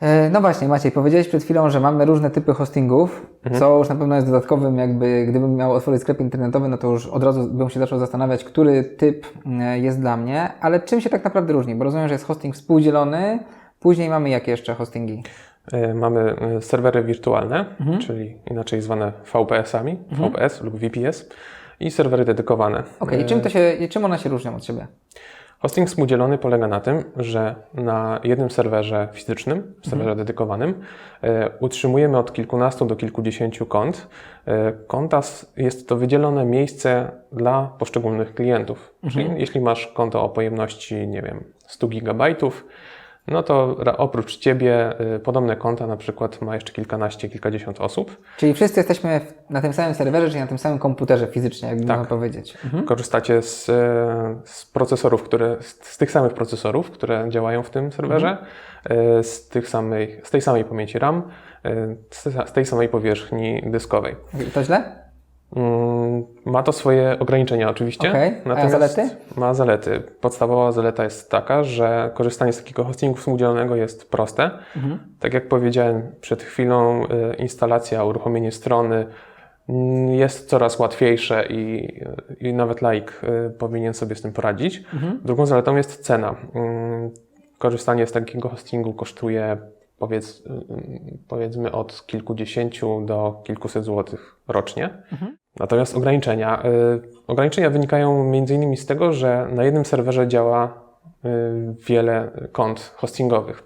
E, No właśnie, Maciej, powiedziałeś przed chwilą, że mamy różne typy hostingów, co już na pewno jest dodatkowym, jakby gdybym miał otworzyć sklep internetowy, no to już od razu bym się zaczął zastanawiać, który typ e, jest dla mnie, ale czym się tak naprawdę różni? Bo rozumiem, że jest hosting współdzielony, później mamy jakie jeszcze hostingi? E, Mamy serwery wirtualne, czyli inaczej zwane VPS-ami, VPS lub VPS i serwery dedykowane. Okej, i czym, to się, i czym one się różnią od siebie? Hosting współdzielony polega na tym, że na jednym serwerze fizycznym, serwerze dedykowanym, e, utrzymujemy od kilkunastu do kilkudziesięciu kont. E, konta jest to wydzielone miejsce dla poszczególnych klientów. Czyli jeśli masz konto o pojemności, nie wiem, 100 gigabajtów, no to oprócz Ciebie e, podobne konta na przykład ma jeszcze kilkanaście, kilkadziesiąt osób. Czyli wszyscy jesteśmy na tym samym serwerze, czyli na tym samym komputerze fizycznie, jakby Tak. można powiedzieć. Korzystacie z, e, z procesorów, które, z, tych samych procesorów, które działają w tym serwerze, e, z, tych samej, z tej samej pamięci RAM, e, z, tej samej powierzchni dyskowej. I to źle? Mm, Ma to swoje ograniczenia oczywiście. Okej, a zalety? Ma zalety. Podstawowa zaleta jest taka, że korzystanie z takiego hostingu współdzielonego jest proste. Mhm. Tak jak powiedziałem przed chwilą, y, instalacja, uruchomienie strony mm, jest coraz łatwiejsze i, i nawet laik y, powinien sobie z tym poradzić. Mhm. Drugą zaletą jest cena. Mm, Korzystanie z takiego hostingu kosztuje powiedz, y, y, powiedzmy od kilkudziesięciu do kilkuset złotych rocznie. Natomiast ograniczenia. y, Ograniczenia wynikają m.in. z tego, że na jednym serwerze działa y, wiele kont hostingowych.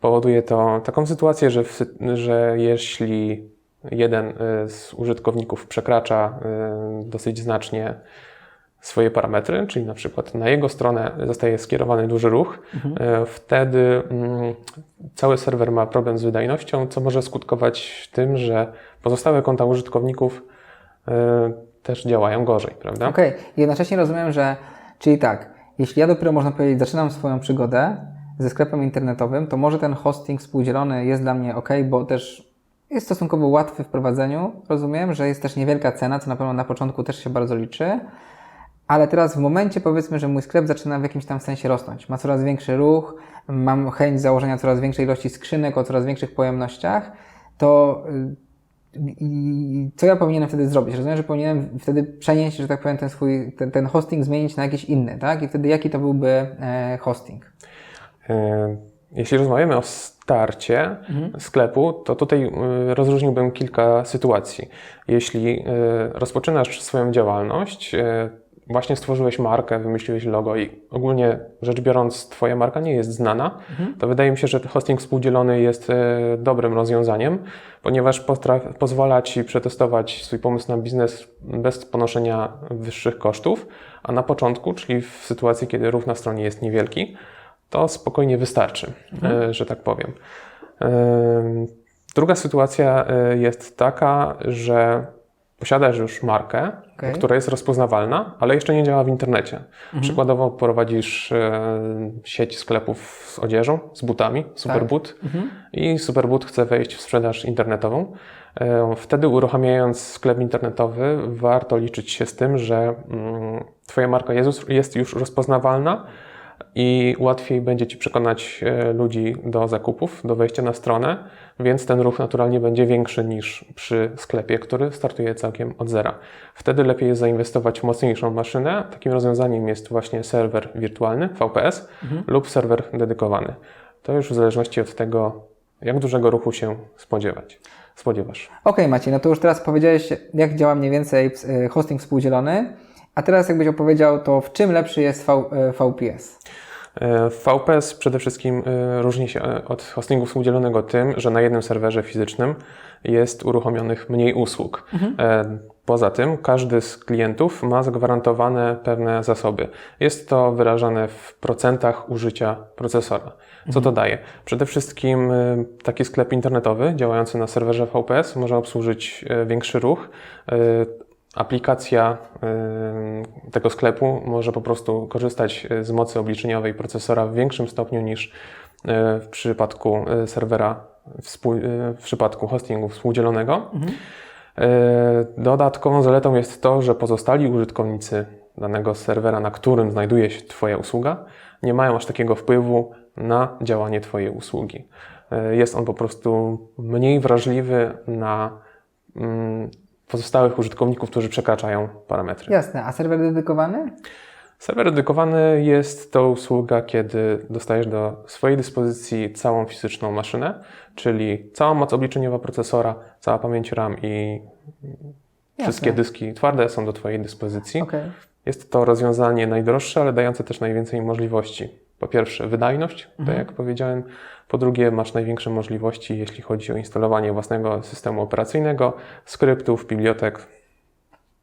Powoduje to taką sytuację, że, w, że jeśli jeden y, z użytkowników przekracza dosyć znacznie swoje parametry, czyli na przykład na jego stronę zostaje skierowany duży ruch, y, wtedy mm, cały serwer ma problem z wydajnością, co może skutkować tym, że pozostałe konta użytkowników też działają gorzej, prawda? Okej, i jednocześnie rozumiem, że, czyli tak, jeśli ja dopiero można powiedzieć, zaczynam swoją przygodę ze sklepem internetowym, to może ten hosting współdzielony jest dla mnie ok, bo też jest stosunkowo łatwy w prowadzeniu. Rozumiem, że jest też niewielka cena, co na pewno na początku też się bardzo liczy. Ale teraz w momencie powiedzmy, że mój sklep zaczyna w jakimś tam sensie rosnąć, ma coraz większy ruch, mam chęć założenia coraz większej ilości skrzynek o coraz większych pojemnościach, to i co ja powinienem wtedy zrobić? Rozumiem, że powinienem wtedy przenieść, że tak powiem, ten swój, ten, ten hosting zmienić na jakiś inny, tak? I wtedy jaki to byłby e, hosting? E, Jeśli rozmawiamy o starcie sklepu, to tutaj e, rozróżniłbym kilka sytuacji. Jeśli rozpoczynasz swoją działalność, właśnie stworzyłeś markę, wymyśliłeś logo i ogólnie rzecz biorąc, Twoja marka nie jest znana, to wydaje mi się, że hosting współdzielony jest e, dobrym rozwiązaniem, ponieważ pozwala Ci przetestować swój pomysł na biznes bez ponoszenia wyższych kosztów, a na początku, czyli w sytuacji, kiedy ruch na stronie jest niewielki, to spokojnie wystarczy, e, że tak powiem. Em, Druga sytuacja e, jest taka, że posiadasz już markę, Okej. która jest rozpoznawalna, ale jeszcze nie działa w internecie. Przykładowo prowadzisz e, sieć sklepów z odzieżą, z butami, Superboot i Superboot chce wejść w sprzedaż internetową. E, Wtedy uruchamiając sklep internetowy warto liczyć się z tym, że mm, Twoja marka jest, jest już rozpoznawalna, i łatwiej będzie Ci przekonać e, ludzi do zakupów, do wejścia na stronę, więc ten ruch naturalnie będzie większy niż przy sklepie, który startuje całkiem od zera. Wtedy lepiej jest zainwestować w mocniejszą maszynę. Takim rozwiązaniem jest właśnie serwer wirtualny, VPS, lub serwer dedykowany. To już w zależności od tego, jak dużego ruchu się spodziewać. spodziewasz. Okej, Maciej, no to już teraz powiedziałeś, jak działa mniej więcej e, hosting współdzielony, a teraz jakbyś opowiedział, to w czym lepszy jest v, e, VPS? E, VPS przede wszystkim e, różni się od hostingu współdzielonego tym, że na jednym serwerze fizycznym jest uruchomionych mniej usług. E, Poza tym każdy z klientów ma zagwarantowane pewne zasoby. Jest to wyrażane w procentach użycia procesora. Co to daje? Przede wszystkim taki sklep internetowy działający na serwerze VPS może obsłużyć większy ruch. Aplikacja tego sklepu może po prostu korzystać y, z mocy obliczeniowej procesora w większym stopniu niż y, w przypadku y, serwera, w przypadku hostingu współdzielonego. Y, Dodatkową zaletą jest to, że pozostali użytkownicy danego serwera, na którym znajduje się Twoja usługa, nie mają aż takiego wpływu na działanie Twojej usługi. jest on po prostu mniej wrażliwy na mm, pozostałych użytkowników, którzy przekraczają parametry. Jasne, a serwer dedykowany? Serwer dedykowany jest to usługa, kiedy dostajesz do swojej dyspozycji całą fizyczną maszynę, czyli całą moc obliczeniowa procesora, cała pamięć RAM i wszystkie dyski twarde są do Twojej dyspozycji. Okej. Jest to rozwiązanie najdroższe, ale dające też najwięcej możliwości. Po pierwsze, wydajność, tak jak powiedziałem. Po drugie, masz największe możliwości, jeśli chodzi o instalowanie własnego systemu operacyjnego, skryptów, bibliotek.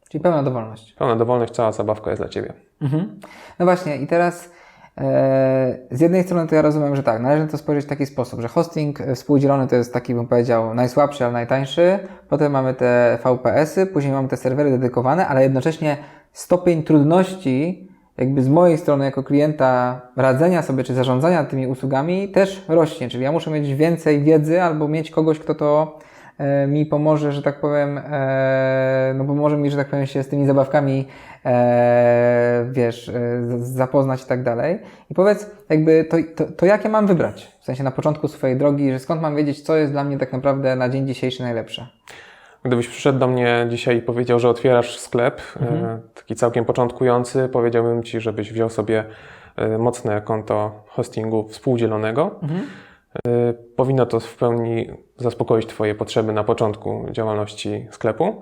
Czyli pełna dowolność. Pełna dowolność, cała zabawka jest dla Ciebie. Mhm. No właśnie, i teraz e, z jednej strony to ja rozumiem, że tak, należy na to spojrzeć w taki sposób, że hosting e, współdzielony to jest taki, bym powiedział, najsłabszy, ale najtańszy. Potem mamy te VPS-y, później mamy te serwery dedykowane, ale jednocześnie stopień trudności, jakby z mojej strony jako klienta radzenia sobie czy zarządzania tymi usługami też rośnie. Czyli ja muszę mieć więcej wiedzy albo mieć kogoś, kto to e, mi pomoże, że tak powiem, e, no pomoże mi, że tak powiem, się z tymi zabawkami, e, wiesz, zapoznać i tak dalej. I powiedz, jakby, to, to, to jak ja mam wybrać? W sensie na początku swojej drogi, że skąd mam wiedzieć, co jest dla mnie tak naprawdę na dzień dzisiejszy najlepsze? Gdybyś przyszedł do mnie dzisiaj i powiedział, że otwierasz sklep, e, taki całkiem początkujący, powiedziałbym Ci, żebyś wziął sobie e, mocne konto hostingu współdzielonego. E, Powinno to w pełni zaspokoić Twoje potrzeby na początku działalności sklepu.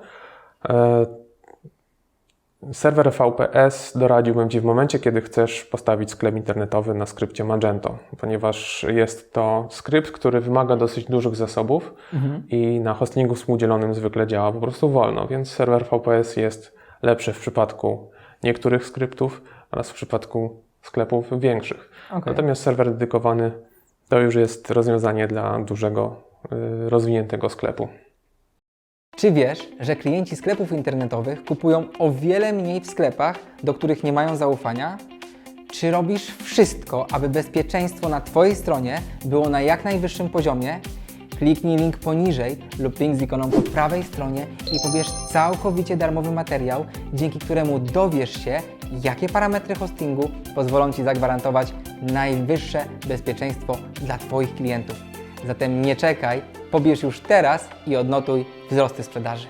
Serwer VPS doradziłbym Ci w momencie, kiedy chcesz postawić sklep internetowy na skrypcie Magento, ponieważ jest to skrypt, który wymaga dosyć dużych zasobów i na hostingu współdzielonym zwykle działa po prostu wolno, więc serwer VPS jest lepszy w przypadku niektórych skryptów oraz w przypadku sklepów większych. Okej. Natomiast serwer dedykowany to już jest rozwiązanie dla dużego, y, rozwiniętego sklepu. Czy wiesz, że klienci sklepów internetowych kupują o wiele mniej w sklepach, do których nie mają zaufania? Czy robisz wszystko, aby bezpieczeństwo na Twojej stronie było na jak najwyższym poziomie? Kliknij link poniżej lub link z ikoną po prawej stronie i pobierz całkowicie darmowy materiał, dzięki któremu dowiesz się, jakie parametry hostingu pozwolą Ci zagwarantować najwyższe bezpieczeństwo dla Twoich klientów. Zatem nie czekaj, pobierz już teraz i odnotuj wzrosty sprzedaży.